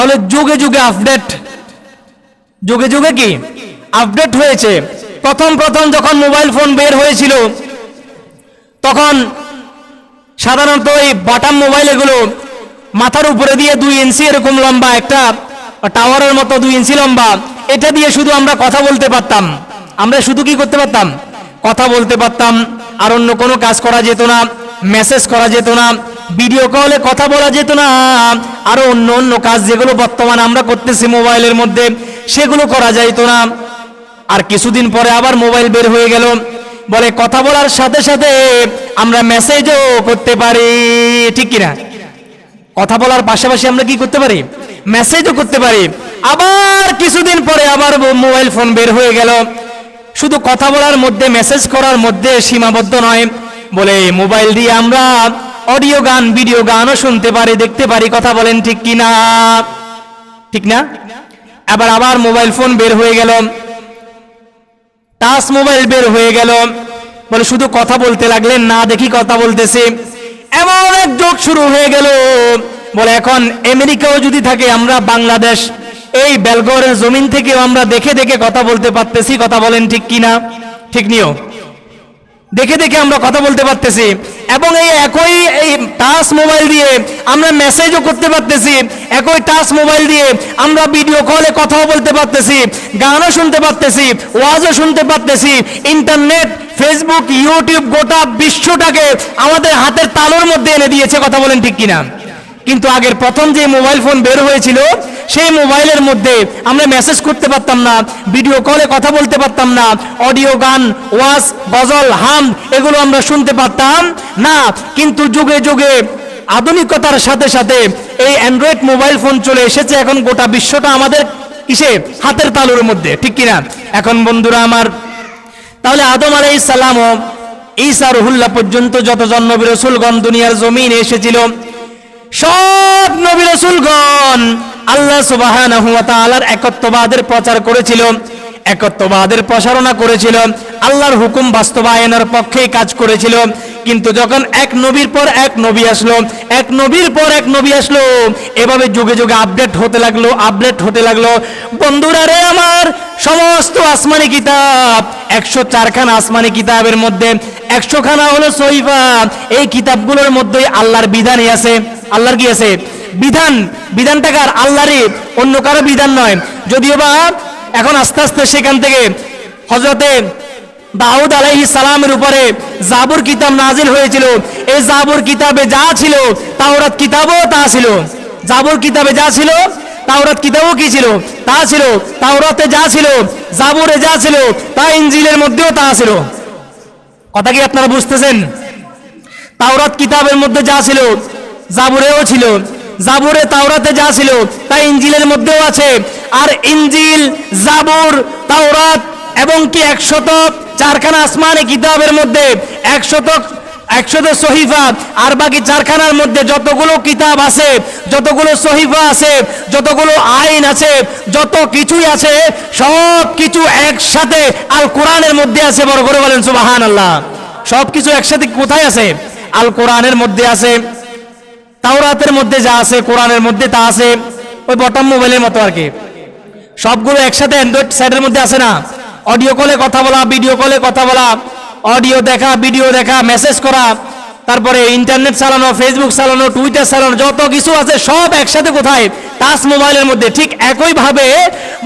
তাহলে যুগে যুগে আপডেট যুগে যুগে কি? আপডেট হয়েছে। প্রথম প্রথম যখন মোবাইল ফোন বের হয়েছিল, তখন সাধারণত এই বাটাম মোবাইল এগুলো মাথার উপরে দিয়ে দুই ইঞ্চি এরকম লম্বা একটা টাওয়ারের মতো দুই ইঞ্চি লম্বা, এটা দিয়ে শুধু আমরা কথা বলতে পারতাম। আমরা শুধু কি করতে পারতাম? কথা বলতে পারতাম। আর অন্য কোনো কাজ করা যেত না। মেসেজ করা যেত না ভিডিও কলে কথা বলা যেত না, আরও অন্য অন্য কাজ যেগুলো বর্তমানে আমরা করতেছি মোবাইলের মধ্যে, সেগুলো করা যাইত না। আর কিছুদিন পরে আবার মোবাইল বের হয়ে গেল, বলে কথা বলার সাথে সাথে আমরা মেসেজও করতে পারি, ঠিক কিনা? কথা বলার পাশাপাশি আমরা কি করতে পারি? মেসেজও করতে পারি। আবার কিছুদিন পরে আবার মোবাইল ফোন বের হয়ে গেল। শুধু কথা বলার মধ্যে মেসেজ করার মধ্যে সীমাবদ্ধ নয় বলে, মোবাইল দিয়ে আমরা অডিও গান, ভিডিও গানও শুনতে পারি, দেখতে পারি। কথা বলেন ঠিক কিনা ঠিক না? আবার আবার মোবাইল ফোন বের হয়ে গেল। টাচ মোবাইল বের হয়ে গেল। বলে, শুধু কথা বলতে লাগলেন না, দেখি কথা বলতেছে। এমন এক যোগ শুরু হয়ে গেল। বলে, এখন আমেরিকাও যদি থাকে, আমরা বাংলাদেশ। এই বেলগড়ের জমিন থেকেও আমরা দেখে দেখে কথা বলতে পারতেছি। কথা বলেন ঠিক কিনা ঠিক নিও। দেখে দেখে আমরা কথা বলতে পারতেছি। এবং এই একই এই টাচ মোবাইল দিয়ে আমরা মেসেজও করতে পারতেছি। একই টাচ মোবাইল দিয়ে আমরা ভিডিও কলে কথাও বলতে পারতেছি। গানও শুনতে পারতেছি। ওয়াজও শুনতে পারতেছি। ইন্টারনেট ফেসবুক ইউটিউব গোটা বিশ্বটাকে আমাদের হাতের তালুর মধ্যে এনে দিয়েছে, কথা বলেন ঠিক কিনা? কিন্তু আগের প্রথম যে মোবাইল ফোন বের হয়েছিল সেই মোবাইলের মধ্যে আমরা মেসেজ করতে পারতাম না ভিডিও কলে কথা বলতে পারতাম না অডিও গান, ওয়াজ, গজল, হাম, এগুলো আমরা শুনতে পারতাম না। কিন্তু যুগে যুগে আধুনিকতার সাথে সাথে এই অ্যান্ড্রয়েড মোবাইল ফোন চলে এসেছে, এখন গোটা বিশ্বটা আমাদের কিসে হাতের তালুর মধ্যে, ঠিক কিনা? এখন বন্ধুরা আমার, তাহলে আদম আলাই সালাম ও ঈসা রহুল্লাহ পর্যন্ত যতজন নবী রসুলগণ দুনিয়ার জমিনে এসেছিল, সব নবী রসুলগণ আল্লাহ সুবাহানাহু ওয়া একত্ববাদের প্রচার করেছিল, একত্ববাদের প্রসারণা করেছিল, আল্লাহর হুকুম বাস্তবায়নের পক্ষেই কাজ করেছিল। কিন্তু যখন এক নবীর পর এক নবী আসলো, এক নবীর পর এক নবী আসলো, এভাবে যুগে যুগে আপডেট হতে লাগল, আপডেট হতে লাগল। বন্ধুরা রে আমার, সমস্ত আসমানি কিতাব, একশো চারখানা আসমানি কিতাবের মধ্যে, একশোখানা হলো সহিফা। এই কিতাবগুলোর মধ্যেই আল্লাহর বিধানই আছে। আল্লাহর কি আছে? বিধান বিধানটা কার আল্লাহরই অন্য কারও বিধান নয়। যদিও বা এখন আস্তে আস্তে সেখান থেকে হজরতে দাউদ আলাইহি সালামের উপরে জাবুর কিতাব নাজিল হয়েছিল। এই জাবুর কিতাবে যা ছিল, তাওরাত কিতাবও তা ছিল। জাবুর কিতাবে যা ছিল, তাওরাত কিতাবও কি ছিল? তা ছিল। তাওরাতে যা ছিল, জাবুরে যা ছিল, তা ইঞ্জিলের মধ্যেও তা ছিল। কথা কি আপনারা বুঝতেছেন? তাওরাত কিতাবের মধ্যে যা ছিল, জাবুরেও ছিল। জাবুরে তাওরাতে যা ছিল, তা ইঞ্জিলের মধ্যেও আছে। আর ইঞ্জিল, জাবুর, তাওরাত এবং কি একশত চারখানা আসমানে কিতাবের মধ্যে একশত একশত সহিফা, আর বাকি চারখানার মধ্যে যতগুলো কিতাব আছে, যতগুলো সহিফা আছে, যতগুলো আইন আছে, যত কিছুই আছে, সব কিছু একসাথে আল কোরআনের মধ্যে আছে। বড় করে বলেন সুবাহান আল্লাহ সব কিছু একসাথে কোথায় আছে? আল কোরআনের মধ্যে আছে। তাওরাতের মধ্যে যা আছে, কোরআনের মধ্যে তা আছে, ওই বটম মোবাইলের মতো আর কি। সবগুলো একসাথে অ্যান্ড্রয়েড সাইডের মধ্যে আছে না? অডিও কলে কথা বলা ভিডিও কলে কথা বলা অডিও দেখা ভিডিও দেখা মেসেজ করা, তারপরে ইন্টারনেট চালানো ফেসবুক চালানো টুইটার চালানো, যত কিছু আছে, সব একসাথে কোথায়? টাচ মোবাইলের মধ্যে ঠিক একইভাবে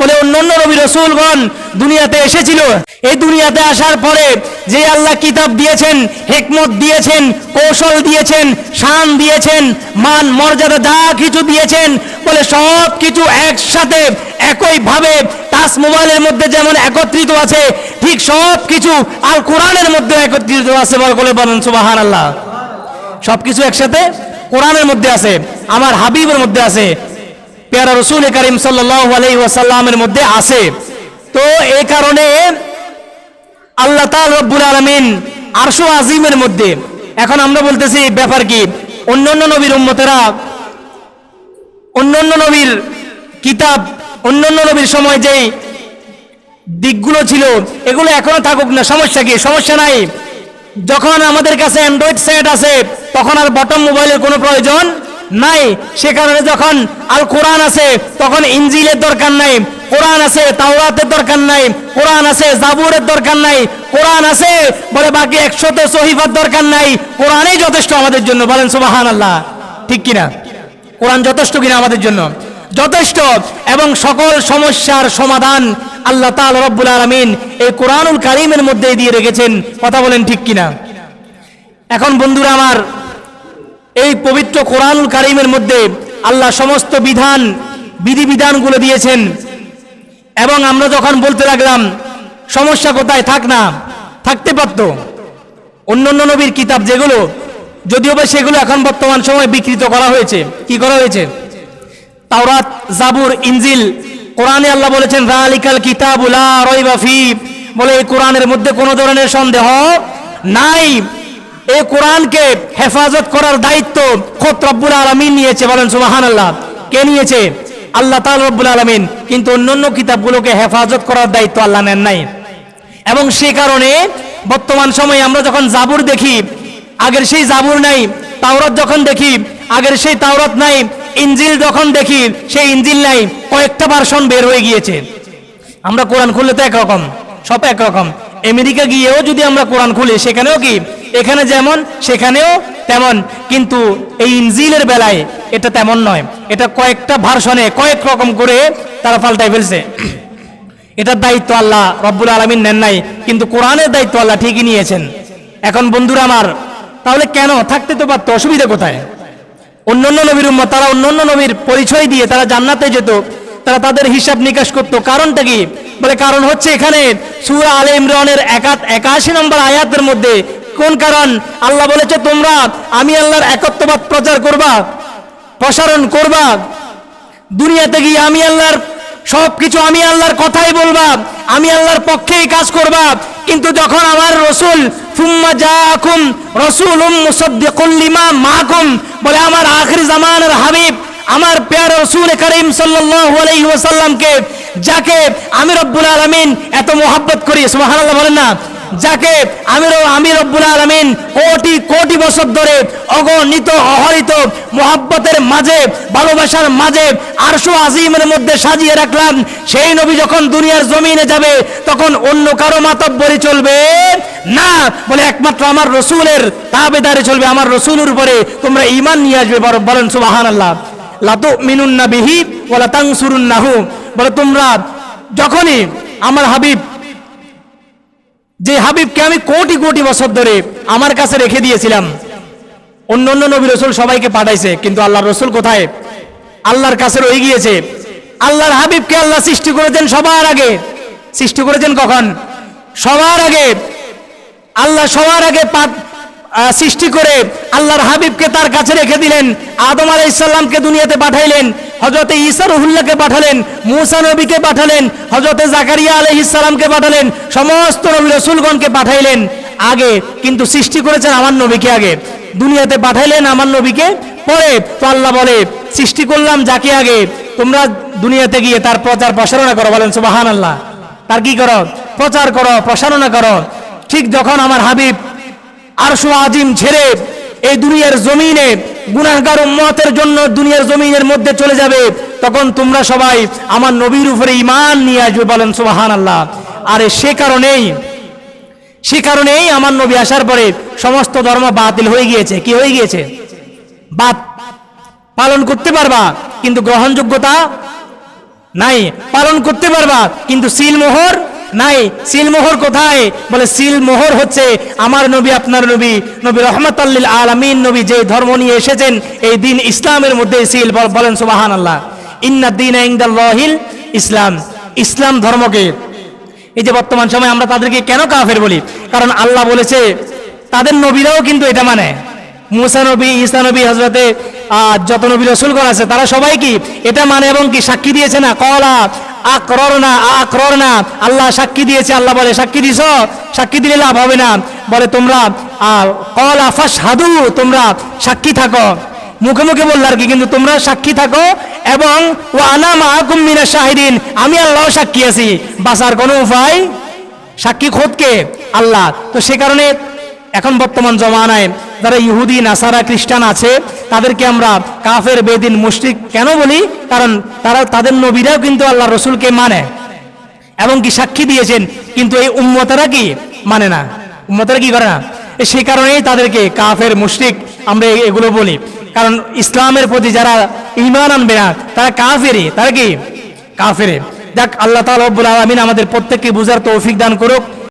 বলে অন্যান্য নবী রসুলগণ দুনিয়াতে এসেছিল। এই দুনিয়াতে আসার পরে যে আল্লাহ কিতাব দিয়েছেন, হেকমত দিয়েছেন, কৌশল দিয়েছেন, শান দিয়েছেন, মান, মর্যাদা যা কিছু দিয়েছেন, বলে সব কিছু একসাথে, একইভাবে টাচ মোবাইলের মধ্যে যেমন একত্রিত আছে, ঠিক সব কিছু আর কোরআনের মধ্যে একত্রিত আছে বলে বলেন সুবাহান আল্লাহ সবকিছু একসাথে কোরআনের মধ্যে আছে, আমার হাবিবের মধ্যে আছে পেয়ারা রসুল করিম সাল্লাহ মধ্যে আছে। তো এই কারণে আল্লাহ রব্বুল আলমিন আরশো আজিমের মধ্যে, এখন আমরা বলতেছি ব্যাপার কি, অন্যান্য নবীর উম্মতেরা, অন্যান্য নবীর কিতাব, অন্যান্য নবীর সময় যেই দিকগুলো ছিল, এগুলো এখনও থাকুক না, সমস্যা কি? সমস্যা নাই। যখন আমাদের কাছে অ্যান্ড্রয়েড সেট আছে, তখন আর বটম মোবাইলের কোনো প্রয়োজন নাই। সে কারণে যখন আল কোরআন আছে, তখন ইঞ্জিলের দরকার নাই, কোরআন আছে, তাওরাতের দরকার নাই, কোরআন আছে, জাবুরের দরকার নাই, কোরআন আছে, বলে বাকি একশোতে সহিফার দরকার নাই, কোরআনই যথেষ্ট আমাদের জন্য, বলেন সুবাহান আল্লাহ ঠিক কিনা? কোরআন যথেষ্ট কিনা আমাদের জন্য? যথেষ্ট। এবং সকল সমস্যার সমাধান আল্লাহ তাআলা রব্বুল আলামিন এই কোরআনুল কারিমের মধ্যে দিয়ে রেখেছেন। কথা বলেন ঠিক কিনা? এখন বন্ধুরা আমার এই পবিত্র কোরআনুল কারিমের মধ্যে আল্লাহ সমস্ত বিধান, বিধিবিধানগুলো দিয়েছেন। এবং আমরা যখন বলতে লাগলাম, সমস্যা কোথায়? থাক না, থাকতে পারত। অন্য অন্য নবীর কিতাব যেগুলো, যদিও বা সেগুলো এখন বর্তমান সময়ে বিকৃত করা হয়েছে। কি করা হয়েছে? তাওরাত, জাবুর, ইনজিল, কোরআনে আল্লাহ বলেছেন, রালিকাল কিতাবুলা রইবা ফি বলে এই কোরআনের মধ্যে কোনো ধরনের সন্দেহ নাই। এই কোরআনকে হেফাজত করার দায়িত্ব খোদ রব্বুল আলমিন নিয়েছে, বলেন সুবাহান আল্লাহ কে নিয়েছে? আল্লাহ তাল রব্বুল আলমিন। কিন্তু অন্যান্য কিতাবগুলোকে হেফাজত করার দায়িত্ব আল্লাহ নেন নাই। এবং সে কারণে বর্তমান সময়ে আমরা যখন জাবুর দেখি, আগের সেই জাবুর নাই, তাওরাত যখন দেখি, আগের সেই তাওরাত নাই ইঞ্জিল যখন দেখি, সেই ইঞ্জিল নাই, কয়েকটা ভার্সন বের হয়ে গিয়েছে। আমরা কোরআন খুললে তো একরকম, সব একরকম। আমেরিকা গিয়েও যদি আমরা কোরআন খুলি, সেখানেও কি এখানে যেমন, সেখানেও তেমন। কিন্তু এই ইনজিলের বেলায় এটা তেমন নয়। এটা কয়েকটা ভার্সনে কয়েক রকম করে তারা পাল্টাই ফেলছে। এটার দায়িত্ব আল্লাহ রব্বুল আলমিন নেন নাই, কিন্তু কোরআনের দায়িত্ব আল্লাহ ঠিকই নিয়েছেন। এখন বন্ধুরা আমার, তাহলে কেন থাকতে তো পারতো, অসুবিধা কোথায়? অন্যান্য নবীর উম্মত, তারা অন্যান্য নবীর পরিচয় দিয়ে তারা জান্নাতে যেত, তারা তাদের হিসাব নিকাশ করতো। কারণটা কি? বলে কারণ হচ্ছে এখানে সুরা আলে ইমরানের একাত, একাশি নম্বর আয়াতের মধ্যে কোন কারণ? আল্লাহ বলেছে, তোমরা, আমি আল্লাহর একত্ববাদ প্রচার করবা, প্রসারণ করবা। দুনিয়াতে গিয়ে আমি আল্লাহর সব কিছু আমি আল্লাহর কথাই বলবা, আমি আল্লাহর পক্ষেই কাজ করবা। কিন্তু যখন আমার রসুল ফুম্মা জাআকুম রাসূলুম মুসাদ্দিকুল লিমা মাকুম বলে, আমার আখির জামানের হাবিব, আমার পেয়ার রসুল করিম সাল্লাল্লাহু আলাইহি ওয়াসাল্লামকে, যাকে আমি রব্বুল আলামিন এত মোহাব্বত করি সুবহানাল্লাহ বলেন না যাকে আমি র- আমি রব্বুল আলমিন কোটি কোটি বছর ধরে অগণিত, অহরিত মোহাব্বতের মাঝে, ভালোবাসার মাঝে আরশো আজিমের মধ্যে সাজিয়ে রাখলাম। সেই নবী যখন দুনিয়ার জমিনে যাবে, তখন অন্য কারও মাতব্বরি চলবে না বলে একমাত্র আমার রসুলের তাবেদারে চলবে, আমার রসুলের উপরে তোমরা ইমান নিয়ে আসবে। বলেন সুবাহান আল্লাহ লাতু মিনুন্না বিহি ওলা তাংসুরুন্নাহু বলে, তোমরা যখনই আমার হাবিব যে হাবিবকে আমি কোটি কোটি বছর ধরে আমার কাছে রেখে দিয়েছিলাম। অন্য অন্য নবী রসুল সবাইকে পাঠাইছে, কিন্তু আল্লাহর রসুল কোথায়? আল্লাহর কাছে রয়ে গিয়েছে। আল্লাহর হাবিবকে আল্লাহ সৃষ্টি করেছেন সবার আগে। সৃষ্টি করেছেন কখন? সবার আগে। আল্লাহ সবার আগে সৃষ্টি করে আল্লাহর হাবিবকে তার কাছে রেখে দিলেন। আদম আলাইসাল্লামকে দুনিয়াতে পাঠাইলেন। হজরতে ঈসা রহুল্লাহকে পাঠালেন, মুসা নবীকে পাঠালেন হজরতে জাকারিয়া আলহিসাল্লামকে পাঠালেন, সমস্ত নবী রসুলগণকে পাঠাইলেন আগে, কিন্তু সৃষ্টি করেছেন আমার নবীকে আগে। দুনিয়াতে পাঠাইলেন আমার নবীকে, পরে তো আল্লাহ বলে, সৃষ্টি করলাম যাকে আগে, তোমরা দুনিয়াতে গিয়ে তার প্রচার প্রসারণা করো, বলেন সুবাহান আল্লাহ তার কি করো? প্রচার করো, প্রসারণা করো। ঠিক যখন আমার হাবিব আরশু আজিম ছেড়ে এই দুনিয়ার জমিনে গুনাহগার উম্মতের জন্য দুনিয়ার জমিনের মধ্যে চলে যাবে, তখন তোমরা সবাই আমার নবীর উপরে ইমান নিয়ে আসবে বলেন সুবাহান আল্লাহ আরে সে কারণেই সে কারণেই আমার নবী আসার পরে সমস্ত ধর্ম বাতিল হয়ে গিয়েছে। কি হয়ে গিয়েছে? বাদ পালন করতে পারবা, কিন্তু গ্রহণযোগ্যতা নাই। পালন করতে পারবা, কিন্তু সিল মোহর নাই সিল মোহর কোথায়? বলে সিল মোহর হচ্ছে আমার নবী, আপনার নবী। নবী রহমত আল্লিল আলমিন, নবী যে ধর্ম নিয়ে এসেছেন, এই দিন ইসলামের মধ্যে সিল বলেন সুবাহান আল্লাহ ইন্না দিন ইসলাম। ইসলাম ধর্মকে, এই যে বর্তমান সময় আমরা তাদেরকে কেন কাফের বলি? কারণ আল্লাহ বলেছে, তাদের নবীরাও কিন্তু এটা মানে। মুসা নবী, ঈসা নবী হজরতে যত নবী রসুলগণ আছে, তারা সবাই কি? এটা মানে এবং কি? সাক্ষী দিয়েছে না? কলা আকরর না না আল্লাহ সাক্ষী দিয়েছে, আল্লাহ বলে, সাক্ষী দিছ? সাক্ষী দিলে লাভ হবে না। বলে, তোমরা কলা ফাস হাদু তোমরা সাক্ষী থাকো। মুখে মুখে বলল আর কি, কিন্তু তোমরা সাক্ষী থাকো এবং ও আনা মাহকুম মিনা শাহিদিন, আমি আল্লাহ সাক্ষী আছি। বাঁচার কোনো উপায়, সাক্ষী খোদকে আল্লাহ। তো সে কারণে এখন বর্তমান জমানায় যারা ইহুদি, নাসারা, খ্রিস্টান আছে, তাদেরকে আমরা কাফের, বেদিন, মুশরিক কেন বলি? কারণ তারা, তাদের নবীরাও কিন্তু আল্লাহ রসুলকে মানে। এবং কি সাক্ষী দিয়েছেন? কিন্তু এই উম্মতারা কি মানে না? উম্মতারা কি করে না? সে কারণেই তাদেরকে কাফের, মুশরিক আমরা এগুলো বলি। কারণ ইসলামের প্রতি যারা ইমান আনবে না, তারা কাফেরে তারা কি? কাফেরে যাক, আল্লাহ তালা রব্বুল আলমিন আমাদের প্রত্যেককে বুঝার তৌফিক দান করুক।